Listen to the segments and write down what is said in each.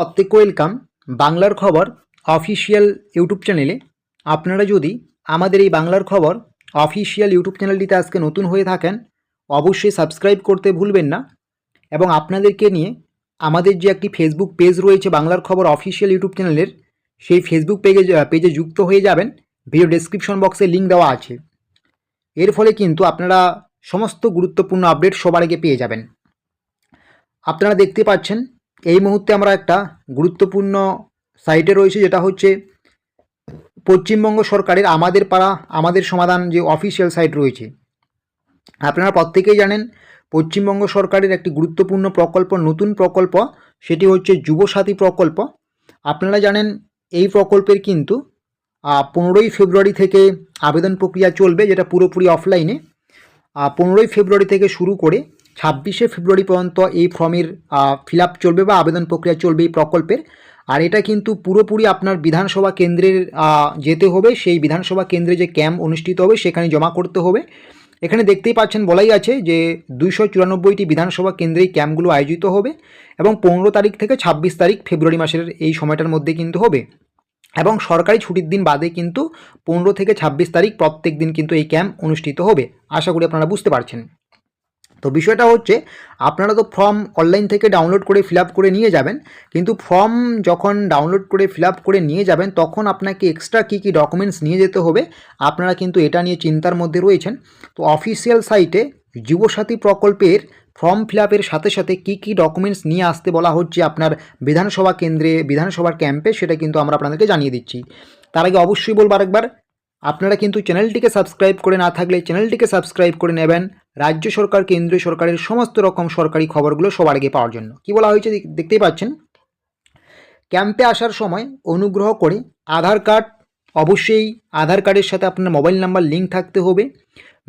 প্রত্যেক ওয়েলকাম, বাংলার খবর অফিসিয়াল ইউটিউব চ্যানেলে। আপনারা যদি আমাদের এই বাংলার খবর অফিসিয়াল ইউটিউব চ্যানেলটিতে আজকে নতুন হয়ে থাকেন, অবশ্যই সাবস্ক্রাইব করতে ভুলবেন না। এবং আপনাদেরকে নিয়ে আমাদের যে একটি ফেসবুক পেজ রয়েছে বাংলার খবর অফিসিয়াল ইউটিউব চ্যানেলের, সেই ফেসবুক পেজে পেজে যুক্ত হয়ে যাবেন। ভিডিও ডেসক্রিপশন বক্সে লিঙ্ক দেওয়া আছে। এর ফলে কিন্তু আপনারা সমস্ত গুরুত্বপূর্ণ আপডেট সবার আগে পেয়ে যাবেন। আপনারা দেখতে পাচ্ছেন এই মুহূর্তে আমরা একটা গুরুত্বপূর্ণ সাইটে রয়েছে, যেটা হচ্ছে পশ্চিমবঙ্গ সরকারের আমাদের পাড়া, আমাদের সমাধান যে অফিসিয়াল সাইট রয়েছে। আপনারা প্রত্যেকেই জানেন, পশ্চিমবঙ্গ সরকারের একটি গুরুত্বপূর্ণ প্রকল্প, নতুন প্রকল্প, সেটি হচ্ছে যুবসাথী প্রকল্প। আপনারা জানেন, এই প্রকল্পের কিন্তু পনেরোই ফেব্রুয়ারি থেকে আবেদন প্রক্রিয়া চলবে, যেটা পুরোপুরি অফলাইনে পনেরোই ফেব্রুয়ারি থেকে শুরু করে ছাব্বিশে ফেব্রুয়ারি পর্যন্ত এই ফর্মের ফিল চলবে বা আবেদন প্রক্রিয়া চলবে এই প্রকল্পের। আর এটা কিন্তু পুরোপুরি আপনার বিধানসভা কেন্দ্রের যেতে হবে, সেই বিধানসভা কেন্দ্রে যে ক্যাম্প অনুষ্ঠিত হবে সেখানে জমা করতে হবে। এখানে দেখতেই পাচ্ছেন, বলাই আছে যে দুইশো চুরানব্বইটি বিধানসভা কেন্দ্রে এই ক্যাম্পগুলো আয়োজিত হবে এবং পনেরো তারিখ থেকে ছাব্বিশ তারিখ ফেব্রুয়ারি মাসের এই সময়টার মধ্যে কিন্তু হবে। এবং সরকারি ছুটির দিন বাদে কিন্তু পনেরো থেকে ছাব্বিশ তারিখ প্রত্যেক দিন কিন্তু এই ক্যাম্প অনুষ্ঠিত হবে। আশা করি আপনারা বুঝতে পারছেন। তো বিষয়টা হচ্ছে, আপনারা তো ফর্ম অনলাইন থেকে ডাউনলোড করে ফিল করে নিয়ে যাবেন, কিন্তু ফর্ম যখন ডাউনলোড করে ফিল করে নিয়ে যাবেন, তখন আপনাকে এক্সট্রা কী কী ডকুমেন্টস নিয়ে যেতে হবে, আপনারা কিন্তু এটা নিয়ে চিন্তার মধ্যে রয়েছেন। তো অফিসিয়াল সাইটে যুবসাথী প্রকল্পের ফর্ম ফিল সাথে সাথে কী কী ডকুমেন্টস নিয়ে আসতে বলা হচ্ছে আপনার বিধানসভা কেন্দ্রে, বিধানসভার ক্যাম্পে সেটা কিন্তু আমরা আপনাদেরকে জানিয়ে দিচ্ছি। তার আগে অবশ্যই বলব আরেকবার, আপনারা কিন্তু চ্যানেলটিকে সাবস্ক্রাইব করে না থাকলে চ্যানেলটিকে সাবস্ক্রাইব করে নেবেন রাজ্য সরকার, কেন্দ্রীয় সরকারের সমস্ত রকম সরকারি খবরগুলো সবার আগে পাওয়ার জন্য। কি বলা হয়েছে দেখ- দেখতেই পাচ্ছেন? ক্যাম্পে আসার সময় অনুগ্রহ করে আধার কার্ড, অবশ্যই আধার কার্ডের সাথে আপনার মোবাইল নাম্বার, লিঙ্ক থাকতে হবে।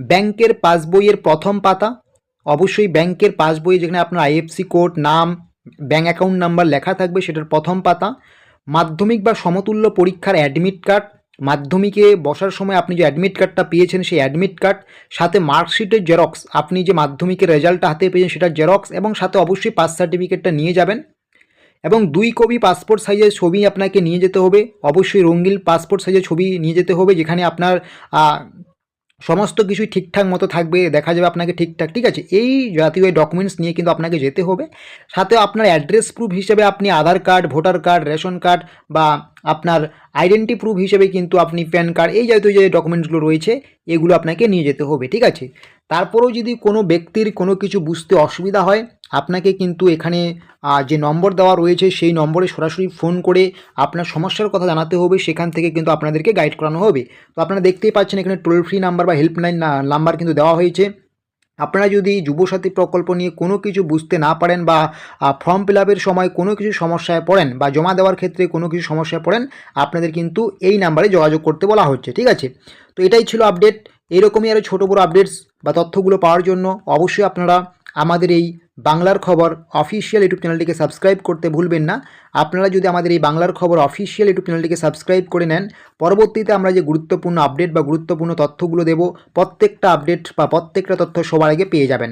ব্যাংকের পাসবইয়ের প্রথম পাতা, অবশ্যই ব্যাংকের পাসবইয়ে যেখানে আপনার আইএফসি কোড, নাম ব্যাঙ্ক অ্যাকাউন্ট নাম্বার লেখা থাকবে সেটার প্রথম পাতা। মাধ্যমিক বা সমতুল্য পরীক্ষার অ্যাডমিট কার্ড মাধ্যমিকে বসার সময় আপনি যে অ্যাডমিট কার্ডটা পেয়েছেন সেই অ্যাডমিট কার্ড সাথে মার্কশিটের জেরক্স আপনি যে মাধ্যমিকের রেজাল্টটা হাতে পেয়েছেন সেটার জেরক্স এবং সাথে অবশ্যই পাস সার্টিফিকেটটা নিয়ে যাবেন। এবং দুই কপি পাসপোর্ট সাইজের ছবি আপনাকে নিয়ে যেতে হবে। অবশ্যই রঙিন পাসপোর্ট সাইজের ছবি নিয়ে যেতে হবে, যেখানে আপনার সমস্ত কিছুই ঠিকঠাক মতো থাকবে, দেখা যাবে আপনাকে ঠিকঠাক, ঠিক আছে? এই জাতীয় ডকুমেন্টস নিয়ে কিন্তু আপনাকে যেতে হবে। সাথে আপনার অ্যাড্রেস প্রুফ হিসেবে আপনি Aadhaar card voter card ration card বা আপনার আইডেন্টি প্রুফ হিসেবে কিন্তু আপনি প্যান কার্ড এই জাতীয় যে ডকুমেন্টসগুলো রয়েছে, এগুলো আপনাকে নিয়ে যেতে হবে, ঠিক আছে? তারপরেও যদি কোনো ব্যক্তির কোনো কিছু বুঝতে অসুবিধা হয়, আপনাকে কিন্তু এখানে যে নম্বর দেওয়া রয়েছে, সেই নম্বরে সরাসরি ফোন করে আপনার সমস্যার কথা জানাতে হবে, সেখান থেকে কিন্তু আপনাদেরকে গাইড করানো হবে। তো আপনারা দেখতেই পাচ্ছেন এখানে টোল ফ্রি নাম্বার বা হেল্পলাইন নাম্বার কিন্তু দেওয়া হয়েছে। আপনারা যদি যুবসাথী প্রকল্প নিয়ে কোনো কিছু বুঝতে না পারেন বা ফর্ম ফিল সময় কোনো কিছু সমস্যায় পড়েন বা জমা দেওয়ার ক্ষেত্রে কোনো কিছু সমস্যায় পড়েন, আপনাদের কিন্তু এই নাম্বারে যোগাযোগ করতে বলা হচ্ছে, ঠিক আছে? তো এটাই ছিল আপডেট এরকমই আরও ছোটো বড়ো আপডেটস বা তথ্যগুলো পাওয়ার জন্য অবশ্যই আপনারা আমাদের এই বাংলার খবর অফিসিয়াল ইউটিউব চ্যানেলটিকে সাবস্ক্রাইব করতে ভুলবেন না। আপনারা যদি আমাদের এই বাংলার খবর অফিসিয়াল ইউটিউব চ্যানেলটিকে সাবস্ক্রাইব করে নেন, পরবর্তীতে আমরা যে গুরুত্বপূর্ণ আপডেট বা গুরুত্বপূর্ণ তথ্যগুলো দেব, প্রত্যেকটা আপডেট বা প্রত্যেকটা তথ্য সবার আগে পেয়ে যাবেন।